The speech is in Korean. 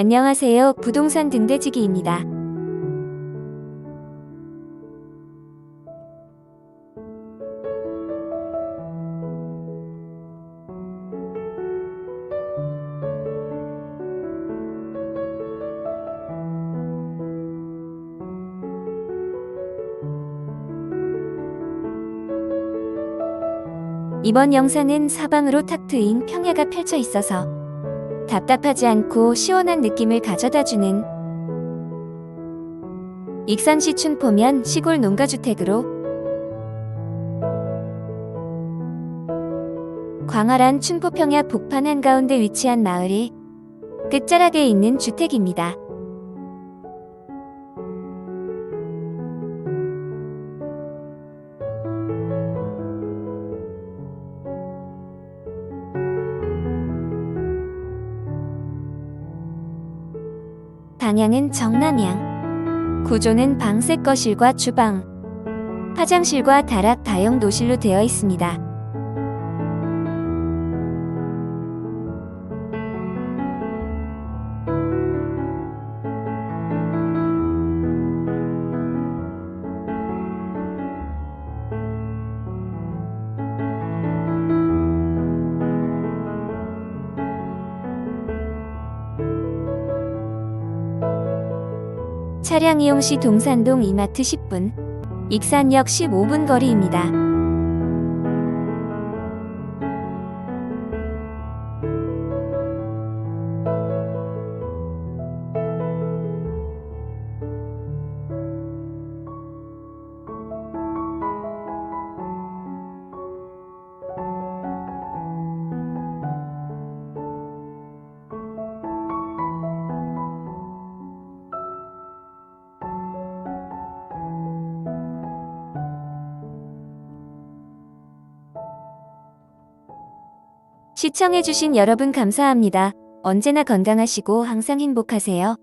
안녕하세요. 부동산 등대지기입니다. 이번 영상은 사방으로 탁 트인 평야가 펼쳐 있어서 답답하지 않고 시원한 느낌을 가져다주는 익산시 춘포면 시골 농가주택으로 광활한 춘포평야 북판 한가운데 위치한 마을이 끝자락에 있는 주택입니다. 방향은 정남향. 구조는 방세 거실과 주방, 화장실과 다락 다용 노실로 되어 있습니다. 차량 이용 시 동산동 이마트 10분, 익산역 15분 거리입니다. 시청해주신 여러분 감사합니다. 언제나 건강하시고 항상 행복하세요.